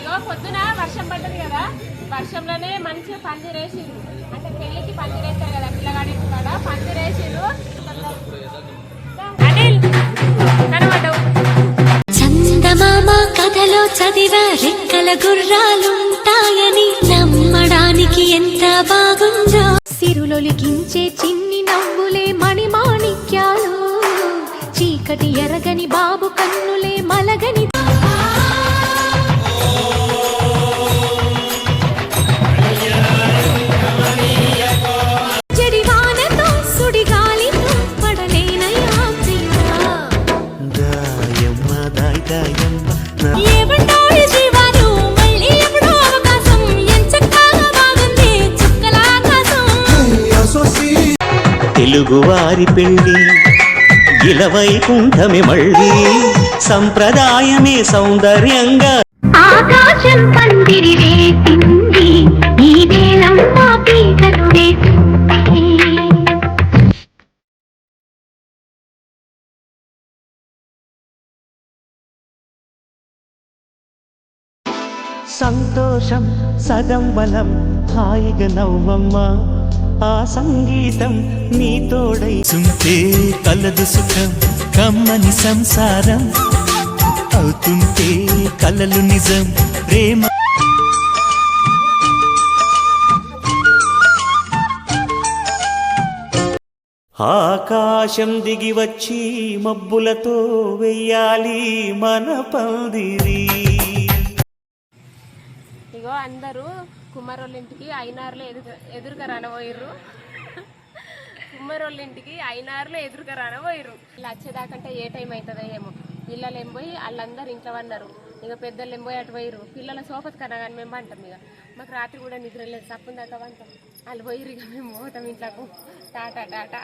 ఇగో పొద్దున వర్షం పడ్డది కదా. వర్షంలోనే మంచిగా పందిరేసిర్రు అంటే పెళ్ళికి పందిరేస్తారు కదా పిల్లగాడి కాడ. పందిరేసిర్రు అనిల్ కనబడ్డావు. చందమామ కథలో చదివ రెక్కల గుర్రాలుంటాయని నమ్మడానికి ఎంత బాగుందో. సిరులొలికించే చిన్ని నవ్వులే మణిమాణిక్యాలు. చీకటి ఎరగని బాబు ఆకాశం. తెలుగువారి పెళ్ళి ఇలవైకుంఠమే మళ్ళీ సంప్రదాయమే సౌందర్యంగా. ఆకాశం పందిరి వేసింది ఈ వేళమ్మ సంతోషం సగం బలం హాయిగా నవ్వమ్మ. ఆ సంగీతం నీ తోడై. చుంటే కలదు సుఖం కమ్మని సంసారం. అవుతుంటే కలలు నిజం ప్రేమ. ఆకాశం దిగి వచ్చి మబ్బులతో వెయ్యాలి మన పందిరి అందరూ కుమ్మరోళ్ళ ఇంటికి ఐనారులో ఎదురు ఎదురుగా రానబోయిర్రు. కుమ్మరోళ్ళ ఇంటికి ఐనారులో ఎదురుగా రానబోయిర్రు. ఇలా వచ్చేదాకంటే ఏ టైం అవుతుందో ఏమో. పిల్లలు ఏం పోయి వాళ్ళందరూ ఇంట్లో ఉన్నారు ఇక పెద్దలు ఏం పోయి అటు పోయిర్రు. పిల్లల సోఫత్ కన్నా కానీ మేము అంటాం ఇక మాకు రాత్రి కూడా నిద్ర లేదు. సప్పుందాక అంటాం వాళ్ళు పోయిర్రు ఇక మేము పోతాం ఇంట్లోకు. టాటా టాటా.